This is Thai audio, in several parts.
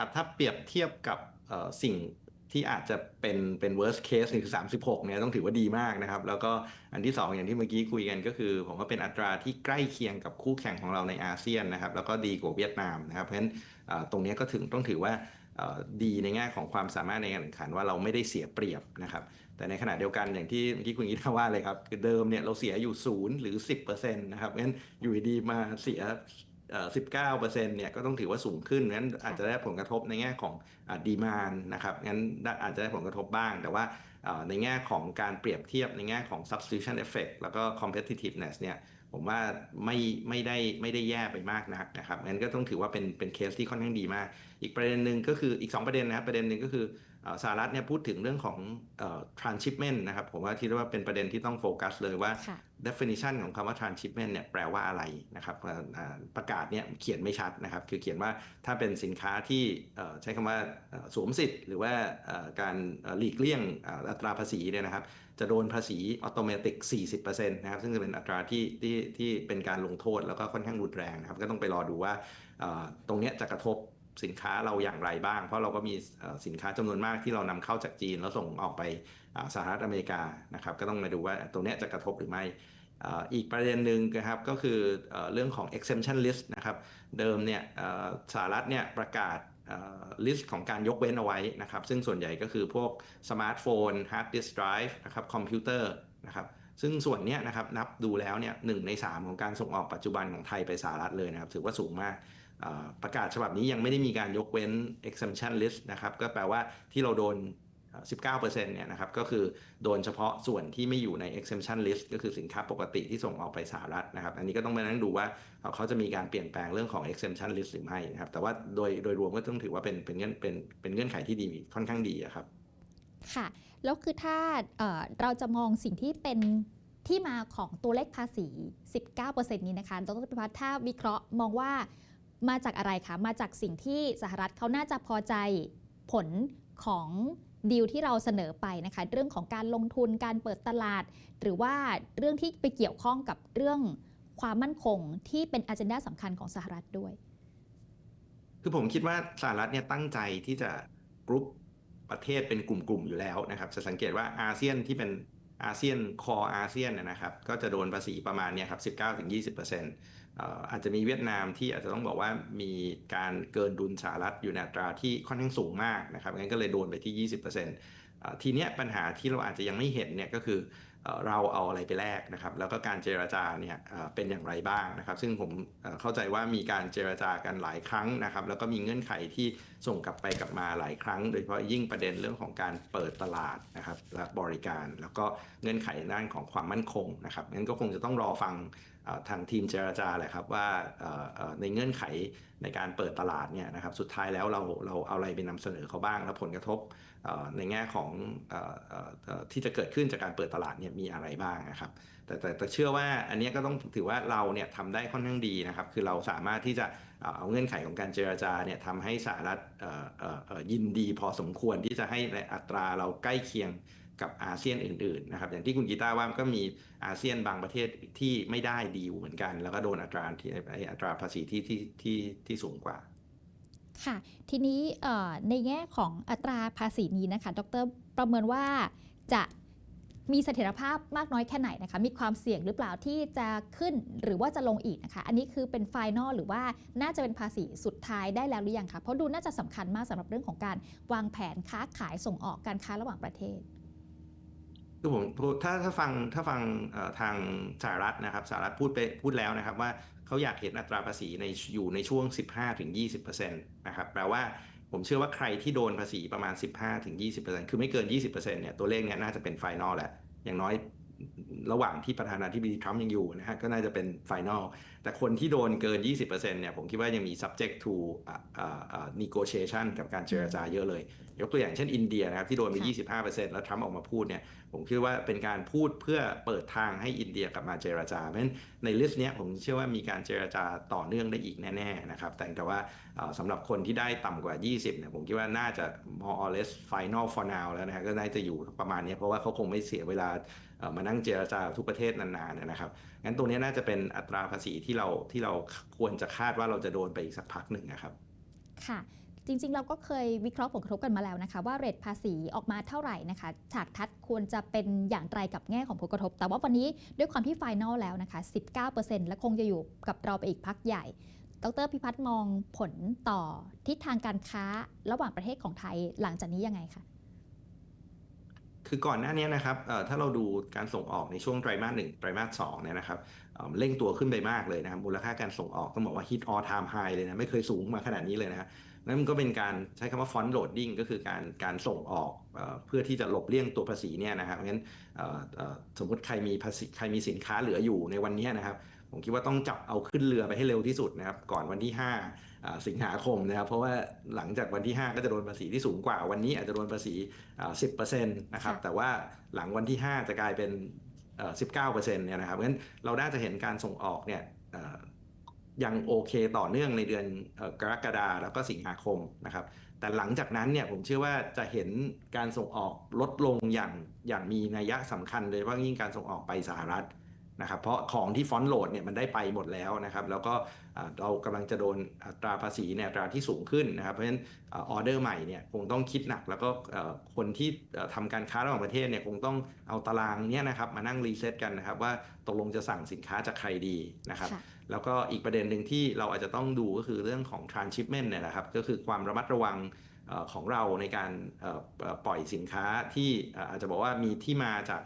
ครับถ้าเปรียบเทียบกับสิ่งที่อาจจะเป็นเป็น worst case นี่คือ 36 เนี่ยต้องถือว่าดีมากนะครับ แล้วก็อันที่สองอย่างที่เมื่อกี้คุยกันก็คือ ผมว่าเป็นอัตราที่ใกล้เคียงกับคู่แข่งของเราในอาเซียนนะครับ แล้วก็ดีกว่าเวียดนามนะครับ เพราะฉะนั้นตรงนี้ก็ถึงต้องถือว่าดีในแง่ของความสามารถในการแข่งขันว่าเราไม่ได้เสียเปรียบนะครับ แต่ในขณะเดียวกันอย่างที่เมื่อกี้คุณยิทาว่าเลยครับคือเดิมเนี่ยเราเสียอยู่ศูนย์หรือ 10%นะครับงั้นอยู่ดีมาเสีย เอ่อ19%เนี่ยก็ต้องถือว่าสูงขึ้นงั้นอาจจะได้ผลกระทบในแง่ของดีมานนะครับงั้นได้อาจจะได้ผลกระทบบ้าง แต่ว่าเอ่อในแง่ของการเปรียบเทียบในแง่ของ substitution effect แล้วก็ competitiveness เนี่ยผมว่าไม่ไม่ได้ไม่ได้แย่ไปมากนักนะครับงั้นก็ต้องถือว่าเป็นเป็นเคสที่ค่อนข้างดีมาก อีกประเด็นหนึ่งก็คืออีก 2 ประเด็นนะครับประเด็นหนึ่งก็คือเอ่อ สหรัฐเนี่ยพูดถึงเรื่องของเอ่อ transshipment นะครับ ผมว่าที่เรียกว่าเป็นประเด็นที่ต้องโฟกัสเลยว่าค่ะ definition ของคำว่า transshipment เนี่ยแปลว่าอะไรนะครับเอ่ออ่าประกาศเนี่ยเขียนไม่ชัดนะครับ คือเขียนว่าถ้าเป็นสินค้าที่เอ่อใช้คำว่าเอ่อสวมสิทธิ์ หรือว่าเอ่อการเอ่อหลีกเลี่ยงอ่าอัตราภาษีเนี่ยนะครับ จะโดนภาษีอัตโนมัติ40%นะครับ ซึ่งจะเป็นอัตราที่ที่ที่เป็นการลงโทษแล้วก็ค่อนข้างรุนแรงนะครับ ก็ต้องไปรอดูว่าเอ่อตรงเนี้ยจะกระทบ สินค้าเราอย่างไรบ้าง เพราะเราก็มีสินค้าจำนวนมากที่เรานำเข้าจากจีน แล้วส่งออกไปสหรัฐอเมริกานะครับ ก็ต้องมาดูว่าตรงนี้จะกระทบหรือไม่อีกประเด็นหนึ่งนะครับก็คือเรื่องของ exemption list นะครับ เดิมเนี่ยสหรัฐเนี่ยประกาศลิสต์ของการยกเว้นเอาไว้นะครับ ซึ่งส่วนใหญ่ก็คือพวกสมาร์ทโฟนฮาร์ดดิสก์ไดรฟ์นะครับคอมพิวเตอร์นะครับซึ่งส่วนเนี้ยนะครับนับดูแล้วเนี่ยหนึ่งใน 3 ของการส่งออกปัจจุบันของไทยไปสหรัฐเลยนะครับ ถือว่าสูงมาก ประกาศฉบับนี้ยังไม่ได้มีการยกเว้น exemption list นะครับก็แปลว่าที่เราโดน 19%เนี่ยนะครับก็คือโดนเฉพาะส่วนที่ไม่อยู่ใน exemption list ก็คือสินค้าปกติที่ส่งออกไปสหรัฐนะครับ อันนี้ก็ต้องมานั่งดูว่าเขาจะมีการเปลี่ยนแปลงเรื่องของ exemption list หรือไม่นะครับ แต่ว่าโดยโดยรวมก็ต้องถือว่าเป็นเป็นเงื่อนเป็นเป็นเงื่อนไขที่ดีค่อนข้างดีครับ ค่ะ แล้วคือถ้าเเราจะมองสิ่งที่เป็นที่มาของตัวเลขภาษี 19%นี้นะคะดรพิพัฒน์ถ้าวิเคราะห์มองว่า มาจากอะไรคะ มาจากสิ่งที่สหรัฐเขาน่าจะพอใจผลของดีลที่เราเสนอไปนะคะ เรื่องของการลงทุนการเปิดตลาด หรือว่าเรื่องที่ไปเกี่ยวข้องกับเรื่องความมั่นคงที่เป็นอ g e n d a สำคัญของสหรัฐด้วย คือผมคิดว่าสหรัฐเนี่ยตั้งใจที่จะกรุ๊ปประเทศเป็นกลุ่มๆอยู่แล้วนะครับ จะสังเกตว่าอาเซียนที่เป็น อาเซียนคออาเซียนนะครับ ก็จะโดนภาษีประมาณเนี่ยครับ19-20%เอ่ออาจจะมีเวียดนามที่อาจจะต้องบอกว่ามีการเกินดุลสหรัฐอยู่ในอัตราที่ค่อนข้างสูงมากนะครับงั้นก็เลยโดนไปที่ 20%เอ่อทีเนี้ยปัญหาที่เราอาจจะยังไม่เห็นเนี่ยก็คือ เราเอาอะไรไปแลกนะครับ แล้วก็การเจรจาเนี่ยเป็นอย่างไรบ้างนะครับ ซึ่งผมเข้าใจว่ามีการเจรจากันหลายครั้งนะครับ แล้วก็มีเงื่อนไขที่ส่งกลับไปกลับมาหลายครั้ง โดยเฉพาะยิ่งประเด็นเรื่องของการเปิดตลาดนะครับและบริการ แล้วก็เงื่อนไขด้านของความมั่นคงนะครับงั้นก็คงจะต้องรอฟังทางทีมเจรจาแหละครับว่าในเงื่อนไขในการเปิดตลาดเนี่ยนะครับ สุดท้ายแล้วเราเราเอาอะไรไปนำเสนอเขาบ้าง แล้วผลกระทบ ในแง่ของที่จะเกิดขึ้นจากการเปิดตลาดเนี่ยมีอะไรบ้างนะครับแต่แต่เชื่อว่าอันนี้ก็ต้องถือว่าเราเนี่ยทำได้ค่อนข้างดีนะครับ คือเราสามารถที่จะเอาเงื่อนไขของการเจรจาเนี่ยทำให้สหรัฐยินดีพอสมควรที่จะให้อัตราเราใกล้เคียงกับอาเซียนอื่นๆนะครับอย่างที่คุณกีตาร์ว่ามันก็มีอาเซียนบางประเทศที่ไม่ได้ดีเหมือนกัน แล้วก็โดนอัตราที่อัตราภาษีที่ที่ที่ที่สูงกว่า ค่ะ ทีนี้ในแง่ของอัตราภาษีนี้นะคะ ดรประเมินว่าจะมีเสถียรภาพมากน้อยแค่ไหนนะคะ มีความเสี่ยงหรือเปล่าที่จะขึ้นหรือว่าจะลงอีกนะคะ อันนี้คือเป็นไฟนอลหรือว่าน่าจะเป็นภาษีสุดท้ายได้แล้วหรือยังคะ เพราะดูน่าจะสำคัญมากสำหรับเรื่องของการวางแผนค้าขายส่งออกการค้าระหว่างประเทศคือผมถ้าถ้าฟังถ้าฟังทางสหรัฐนะครับสหรัฐพูดไปพูดแล้วนะครับว่า เขาอยากเห็นอัตราภาษีในอยู่ในช่วง 15-20%นะครับแปลว่าผมเชื่อว่าใครที่โดนภาษีประมาณ 15-20%คือไม่เกิน 20%เนี่ยตัวเลขเนี้ยน่าจะเป็นไฟนอลแหละ อย่างน้อยระหว่างที่ประธานาธิบดีทรัมป์ยังอยู่นะฮะก็น่าจะเป็นไฟนอลแต่คนที่โดนเกิน 20%เนี่ยผมคิดว่ายังมี subject to negotiation กับการเจรจาเยอะเลย ยกตัวอย่างเช่นอินเดียนะครับที่โดนไปค่ะ25%แล้วทรัมป์ออกมาพูดเนี่ยผมคิดว่าเป็นการพูดเพื่อเปิดทางให้อินเดียกลับมาเจรจา เพราะฉะนั้นในลิสต์เนี้ยผมเชื่อว่ามีการเจรจาต่อเนื่องได้อีกแน่ๆนะครับแต่แต่ว่าเอ่อสำหรับคนที่ได้ต่ำกว่า 20เนี่ยผมคิดว่าน่าจะ more or less final for now แล้วนะฮะก็น่าจะอยู่ประมาณเนี้ยเพราะว่าเขาคงไม่เสียเวลาเอ่อมานั่งเจรจาทุกประเทศนานๆนะครับงั้นตรงเนี้ยน่าจะเป็นอัตราภาษีที่เราที่เราควรจะคาดว่าเราจะโดนไปอีกสักพักหนึ่งนะครับ ค่ะ จริง ๆ เราก็เคยวิเคราะห์ผลกระทบกันมาแล้วนะคะ ว่าเรทภาษีออกมาเท่าไหร่นะคะ ฉากทัดควรจะเป็นอย่างไรกับแง่ของผลกระทบ แต่ว่าวันนี้ด้วยความที่ไฟนอลแล้วนะคะ 19%และคงจะอยู่กับเราไปอีกพักใหญ่ ดรพิพัฒน์มองผลต่อทิศทางการค้าระหว่างประเทศของไทยหลังจากนี้ยังไงคะคือก่อนหน้านี้นะครับถ้าเราดูการส่งออกในช่วงไตรมาสหนึ่งไตรมาสสองเนี่ยนะครับเเร่งตัวขึ้นไปมากเลยนะครับมูลค่าการส่งออกต้องบอกว่า hit all time high เลยนะไม่เคยสูงมาขนาดนี้เลยนะครับ นั่นมันก็เป็นการใช้คำว่า front loading ก็คือการการส่งออกเอ่อเพื่อที่จะหลบเลี่ยงตัวภาษีเนี่ยนะครับงั้นเอ่อเอ่อสมมติใครมีภาษีใครมีสินค้าเหลืออยู่ในวันนี้นะครับผมคิดว่าต้องจับเอาขึ้นเรือไปให้เร็วที่สุดนะครับก่อนวันที่5อ่าสิงหาคมนะครับเพราะว่าหลังจากวันที่ 5 ก็จะโดนภาษีที่สูงกว่า วันนี้อาจจะโดนภาษีอ่า10%นะครับค่ะแต่ว่าหลังวันที่ 5 จะกลายเป็นเอ่อ19%เนี่ยนะครับเพราะฉะนั้นเราน่าจะเห็นการส่งออกเนี่ยเอ่อ ยังโอเคต่อเนื่องในเดือนกรกฎาแล้วก็สิงหาคมนะครับ แต่หลังจากนั้นเนี่ยผมเชื่อว่าจะเห็นการส่งออกลดลงอย่างอย่างมีนัยสำคัญเลยว่ายิ่งการส่งออกไปสหรัฐนะครับเพราะของที่ฟอนต์โหลดเนี่ยมันได้ไปหมดแล้วนะครับแล้วก็เรากำลังจะโดนอัตราภาษีเนี่ยอัตราที่สูงขึ้นนะครับเพราะฉะนั้นออเดอร์ใหม่เนี่ยคงต้องคิดหนัก แล้วก็คนที่เอ่อทำการค้าระหว่างประเทศเนี่ยคงต้องเอาตารางเนี่ยนะครับมานั่งรีเซ็ตกันนะครับว่าตกลงจะสั่งสินค้าจากใครดีนะครับ แล้วก็อีกประเด็นหนึ่งที่เราอาจจะต้องดูก็คือเรื่องของ transshipment เนี่ยนะครับ ก็คือความระมัดระวังของเราในการปล่อยสินค้าที่อาจจะบอกว่ามีที่มาจาก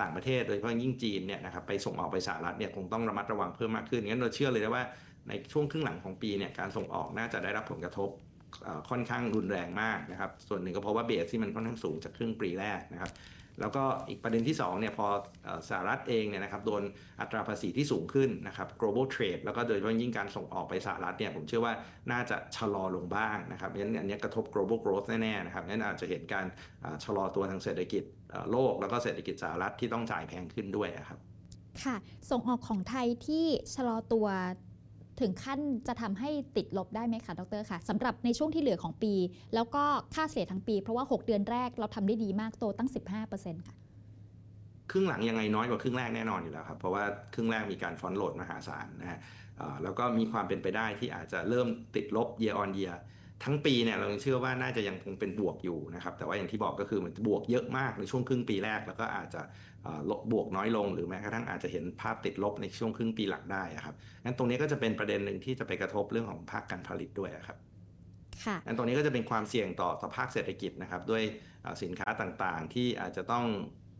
ต่างประเทศโดยเฉพาะยิ่งจีนเนี่ยนะครับไปส่งออกไปสหรัฐเนี่ยคงต้องระมัดระวังเพิ่มมากขึ้นงั้นเราเชื่อเลยนะว่าในช่วงครึ่งหลังของปีเนี่ยการส่งออกน่าจะได้รับผลกระทบค่อนข้างรุนแรงมากนะครับส่วนหนึ่งก็เพราะว่าเบสที่มันค่อนข้างสูงจากครึ่งปีแรกนะครับ แล้วก็อีกประเด็นที่2เนี่ยพอสหรัฐเองเนี่ยนะครับโดนอัตราภาษีที่สูงขึ้นนะครับ global trade แล้วก็โดยเฉพาะยิ่งการส่งออกไปสหรัฐเนี่ยผมเชื่อว่าน่าจะชะลอลงบ้างนะครับงั้นอันนี้กระทบ global growth แน่ๆนะครับงั้นอาจจะเห็นการชะลอตัวทางเศรษฐกิจโลก แล้วก็เศรษฐกิจสหรัฐที่ต้องจ่ายแพงขึ้นด้วยอะครับค่ะส่งออกของไทยที่ชะลอตัว ถึงขั้นจะทำให้ติดลบได้ไหมคะดรคะสำหรับในช่วงที่เหลือของปี แล้วก็ค่าเฉลี่ยทั้งปี เพราะว่า 6 เดือนแรกเราทำได้ดีมากโตตั้ง 15%ค่ะครึ่งหลังยังไงน้อยกว่าครึ่งแรกแน่นอนอยู่แล้วครับ เพราะว่าครึ่งแรกมีการฟอนโหลดมหาศาลนะฮะแล้วก็มีความเป็นไปได้ที่อาจจะเริ่มติดลบ year on year ทั้งปีเนี่ยเรายังเชื่อว่าน่าจะยังคงเป็นบวกอยู่นะครับแต่ว่าอย่างที่บอกก็คือมันบวกเยอะมากในช่วงครึ่งปีแรก แล้วก็อาจจะเอ่อลบบวกน้อยลง หรือแม้กระทั่งอาจจะเห็นภาพติดลบในช่วงครึ่งปีหลังได้อะครับงั้นตรงนี้ก็จะเป็นประเด็นหนึ่งที่จะไปกระทบเรื่องของภาคการผลิตด้วยอะครับค่ะอันตรงนี้ก็จะเป็นความเสี่ยงต่อสภาพเศรษฐกิจนะครับด้วยเอ่อสินค้าต่างๆ ที่อาจจะต้อง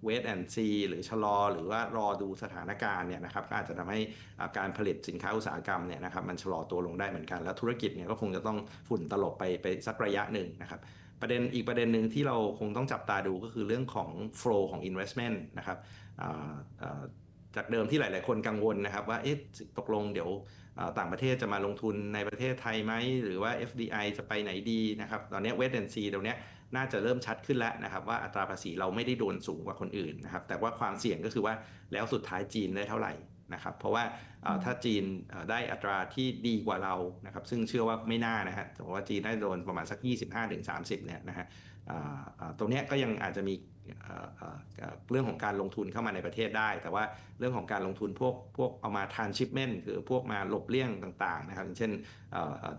wait and see หรือชะลอ หรือว่ารอดูสถานการณ์เนี่ยนะครับก็อาจจะทำให้การผลิตสินค้าอุตสาหกรรมเนี่ยนะครับมันชะลอตัวลงได้เหมือนกัน แล้วธุรกิจเนี่ยก็คงจะต้องฝุ่นตลบไปไปสักระยะหนึ่งนะครับประเด็นอีกประเด็นหนึ่งที่เราคงต้องจับตาดูก็คือเรื่องของ flow ของ investment นะครับจากเดิมที่หลาย ๆ คนกังวลนะครับว่าเอ๊ะตกลงเดี๋ยว ต่างประเทศจะมาลงทุนในประเทศไทยไหม หรือว่า FDI จะไปไหนดีนะครับ ตอนนี้ wait and see ตรงเนี้ยน่าจะเริ่มชัดขึ้นแล้วนะครับ ว่าอัตราภาษีเราไม่ได้โดนสูงกว่าคนอื่นนะครับ แต่ว่าความเสี่ยงก็คือว่าแล้วสุดท้ายจีนได้เท่าไหร่นะครับ เพราะว่าเอ่ออืมถ้าจีนเอ่อได้อัตราที่ดีกว่าเรานะครับ ซึ่งเชื่อว่าไม่น่านะฮะผมว่าจีนได้โดนประมาณสัก 25-30เนี่ยนะฮะอ่าอ่าตรงเนี้ยก็ยังอาจจะมี เรื่องของการลงทุนเข้ามาในประเทศได้ แต่ว่าเรื่องของการลงทุนพวกพวกเอามา transshipment คือพวกมาหลบเลี่ยงต่างๆนะครับเช่น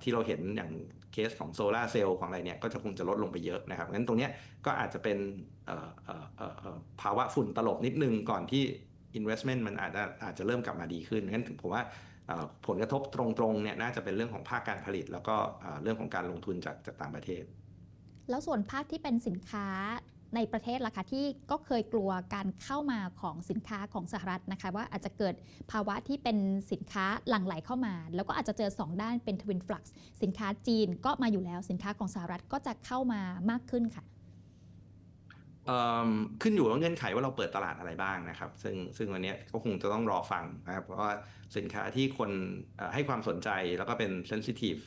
ที่เราเห็นอย่างเคสของโซลาร์เซลล์ของอะไรเนี่ยก็จะคงจะลดลงไปเยอะนะครับงั้นตรงนี้ก็อาจจะเป็นภาวะฝุ่นตลบนิดนึงก่อนที่ investment มันอาจจะอาจจะเริ่มกลับมาดีขึ้นงั้นผมว่าผลกระทบตรงๆเนี่ยน่าจะเป็นเรื่องของภาคการผลิต แล้วก็เอ่อเรื่องของการลงทุนจากจากต่างประเทศ แล้วส่วนภาคที่เป็นสินค้า ในประเทศล่ะคะที่ก็เคยกลัวการเข้ามาของสินค้าของสหรัฐนะคะ ว่าอาจจะเกิดภาวะที่เป็นสินค้าหลั่งไหลเข้ามา แล้วก็อาจจะเจอ 2 ด้านเป็นทวินฟลักซ์สินค้าจีนก็มาอยู่แล้วสินค้าของสหรัฐก็จะเข้ามามากขึ้นค่ะขึ้นอยู่กับเงื่อนไขว่าเราเปิดตลาดอะไรบ้างนะครับ ซึ่งซึ่งวันนี้ก็คงจะต้องรอฟังนะครับเพราะว่าสินค้าที่คนให้ความสนใจแล้วก็เป็น sensitive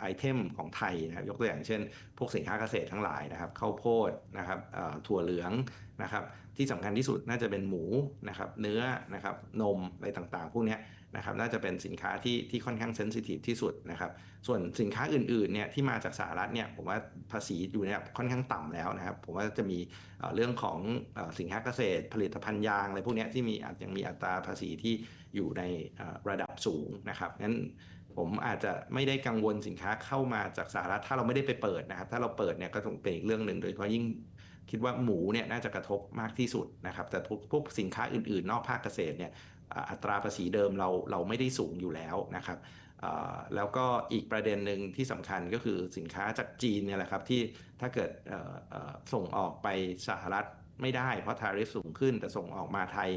ไอเทมของไทยนะครับยกตัวอย่างเช่น พวกสินค้าเกษตรทั้งหลายนะครับข้าวโพดนะครับถั่วเหลืองนะครับที่สำคัญที่สุดน่าจะเป็นหมูนะครับเนื้อนะครับนมอะไรต่างๆ พวกนี้นะครับน่าจะเป็นสินค้าที่ที่ค่อนข้างเซนซิทีฟที่สุดนะครับส่วนสินค้าอื่นๆเนี่ยที่มาจากสหรัฐเนี่ยผมว่าภาษีอยู่เนี่ยค่อนข้างต่ำแล้วนะครับผมว่าจะมีเรื่องของสินค้าเกษตร ผลิตภัณฑ์ยางอะไรพวกนี้ที่มีอาจยังมีอัตราภาษีที่อยู่ในระดับสูงนะครับงั้น ผมอาจจะไม่ได้กังวลสินค้าเข้ามาจากสหรัฐถ้าเราไม่ได้ไปเปิดนะครับ ถ้าเราเปิดเนี่ยก็ต้องเป็นอีกเรื่องหนึ่งโดยเฉพาะยิ่งคิดว่าหมูเนี่ยน่าจะกระทบมากที่สุดนะครับ แต่พวกพวกสินค้าอื่นๆ นอกภาคเกษตรเนี่ยอัตราภาษีเดิมเราเราไม่ได้สูงอยู่แล้วนะครับแล้วก็อีกประเด็นหนึ่งที่สำคัญก็คือสินค้าจากจีนเนี่ยแหละครับที่ถ้าเกิดส่งออกไปสหรัฐ ไม่ได้เพราะทาริฟสูงขึ้น แต่ส่งออกมาไทย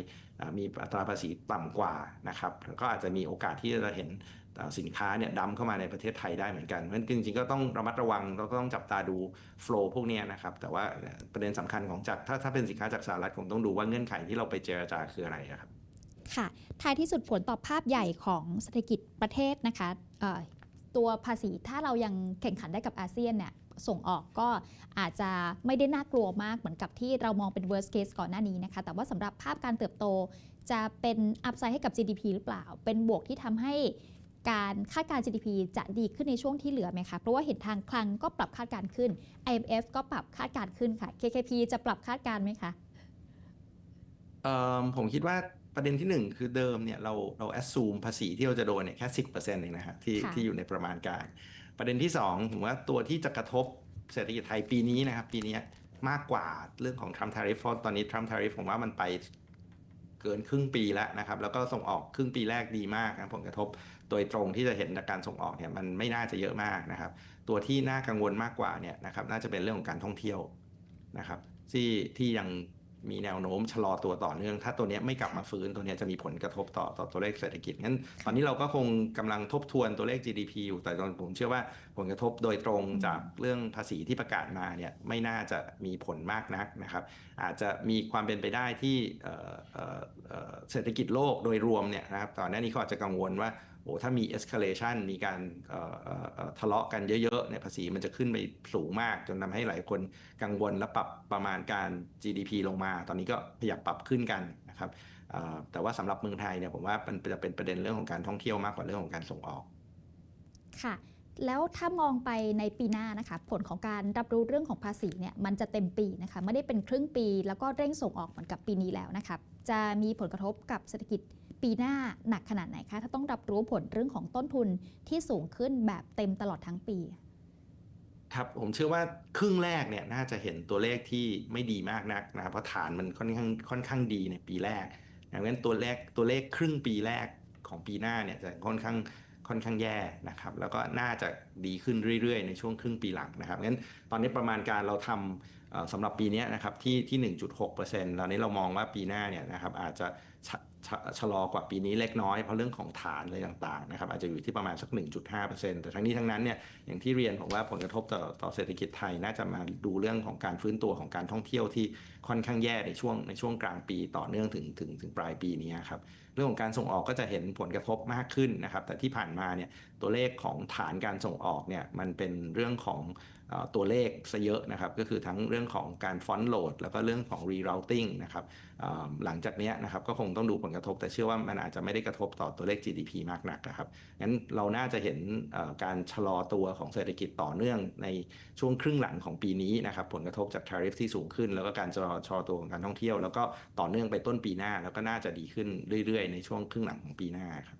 มีอัตราภาษีต่ำกว่านะครับก็อาจจะมีโอกาสที่จะเห็นสินค้าเนี่ยดำเข้ามาในประเทศไทยได้เหมือนกันเพราะฉะนั้นจริงๆก็ต้องระมัดระวังแล้วก็ต้องจับตาดูโฟล์พวกนี้นะครับแต่ว่าประเด็นสำคัญของจากถ้าถ้าเป็นสินค้าจากสหรัฐคงต้องดูว่าเงื่อนไขที่เราไปเจรจาคืออะไระครับค่ะท้ายที่สุดผลต่อภาพใหญ่ของเศรษฐกิจประเทศนะคะตัวภาษีถ้าเรายังแข่งขันได้กับอาเซียนเนี่ย ส่งออกก็อาจจะไม่ได้น่ากลัวมากเหมือนกับที่เรามองเป็น worst case ก่อนหน้านี้นะคะ แต่ว่าสำหรับภาพการเติบโตจะเป็นอัพไซด์ให้กับ GDP หรือเปล่า เป็นบวกที่ทำให้การคาดการณ์ GDP จะดีขึ้นในช่วงที่เหลือไหมคะ เพราะว่าเห็นทางคลังก็ปรับคาดการณ์ขึ้น IMF ก็ปรับคาดการณ์ขึ้นค่ะ KKP จะปรับคาดการณ์ไหมคะเอ่อผมคิดว่าประเด็นที่หนึ่งคือเดิมเนี่ยเราเราแอ s ซูมภาษีที่เราจะโดนเนี่ยแค่สิบเปอร์เซ็นต์เองนะฮะที่ค่ะที่อยู่ในประมาณการ ประเด็นที่สองผมว่าตัวที่จะกระทบเศรษฐกิจไทยปีนี้นะครับ ปีนี้มากกว่าเรื่องของทรัมป์ทาริฟตอนนี้ทรัมป์ทาริฟผมว่ามันไปเกินครึ่งปีแล้วนะครับ แล้วก็ส่งออกครึ่งปีแรกดีมากนะผลกระทบโดยตรงที่จะเห็นจากการส่งออกเนี่ยมันไม่น่าจะเยอะมากนะครับ ตัวที่น่ากังวลมากกว่าเนี่ยนะครับน่าจะเป็นเรื่องของการท่องเที่ยวนะครับ ที่ที่ยัง มีแนวโน้มชะลอตัวต่อเนื่อง ถ้าตัวเนี้ยไม่กลับมาฟื้นตัวเนี้ยจะมีผลกระทบต่อต่อตัวเลขเศรษฐกิจงั้นตอนนี้เราก็คงกำลังทบทวนตัวเลข GDP อยู่แต่ตอนผมเชื่อว่าผลกระทบโดยตรงอืมจากเรื่องภาษีที่ประกาศมาเนี่ยไม่น่าจะมีผลมากนักนะครับ อาจจะมีความเป็นไปได้ที่เอ่อเอ่อเอ่อเศรษฐกิจโลกโดยรวมเนี่ยนะครับตอนนี้เขาอาจจะกังวลว่า โอ้ถ้ามี escalation มีการทะเลาะกันเยอะๆเนี่ยภาษีมันจะขึ้นไปสูงมาก จนทำให้หลายคนกังวลและปรับประมาณการ GDP ลงมา ตอนนี้ก็พยายามปรับขึ้นกันนะครับแต่ว่าสำหรับเมืองไทยเนี่ยผมว่ามันจะเป็นประเด็นเรื่องของการท่องเที่ยวมากกว่าเรื่องของการส่งออก ค่ะ แล้วถ้ามองไปในปีหน้านะคะผลของการรับรู้เรื่องของภาษีเนี่ยมันจะเต็มปีนะคะไม่ได้เป็นครึ่งปี แล้วก็เร่งส่งออกเหมือนกับปีนี้แล้วนะคะจะมีผลกระทบกับเศรษฐกิจ ปีหน้าหนักขนาดไหนคะถ้าต้องรับรู้ผลเรื่องของต้นทุนที่สูงขึ้นแบบเต็มตลอดทั้งปี ครับผมเชื่อว่าครึ่งแรกเนี่ยน่าจะเห็นตัวเลขที่ไม่ดีมากนักนะเพราะฐานมันค่อนข้างค่อนข้างดีในปีแรกดังนั้นตัวเลขตัวเลขครึ่งปีแรกของปีหน้าเนี่ยจะค่อนข้างค่อนข้างแย่นะครับ แล้วก็น่าจะดีขึ้นเรื่อยๆ ในช่วงครึ่งปีหลังนะครับงั้นตอนนี้ประมาณการเราทำสำหรับปีนี้นะครับที่ที่ 1.6%ตอนนี้เรามองว่าปีหน้าเนี่ยนะครับอาจจะ ชะชะลอกว่าปีนี้เล็กน้อยเพราะเรื่องของฐานอะไรต่างๆนะครับอาจจะอยู่ที่ประมาณสัก 1.5%แต่ทั้งนี้ทั้งนั้นเนี่ยอย่างที่เรียนผมว่าผลกระทบต่อต่อเศรษฐกิจไทยน่าจะมาดูเรื่องของการฟื้นตัวของการท่องเที่ยวที่ค่อนข้างแย่ในช่วงในช่วงกลางปีต่อเนื่องถึงถึงถึงปลายปีนี้ครับเรื่องของการส่งออกก็จะเห็นผลกระทบมากขึ้นนะครับแต่ที่ผ่านมาเนี่ยตัวเลขของฐานการส่งออกเนี่ยมันเป็นเรื่องของ ตัวเลขซะเยอะนะครับ ก็คือทั้งเรื่องของการฟอนต์โหลดแล้วก็เรื่องของ rerouting นะครับหลังจากนี้นะครับก็คงต้องดูผลกระทบ แต่เชื่อว่ามันอาจจะไม่ได้กระทบต่อตัวเลข GDP มากนักนะครับงั้นเราน่าจะเห็นการชะลอตัวของเศรษฐกิจต่อเนื่องในช่วงครึ่งหลังของปีนี้นะครับผลกระทบจาก tariff ที่สูงขึ้น แล้วก็การชะลอชะลอตัวของการท่องเที่ยว แล้วก็ต่อเนื่องไปต้นปีหน้า แล้วก็น่าจะดีขึ้นเรื่อยๆ ในช่วงครึ่งหลังของปีหน้าครับ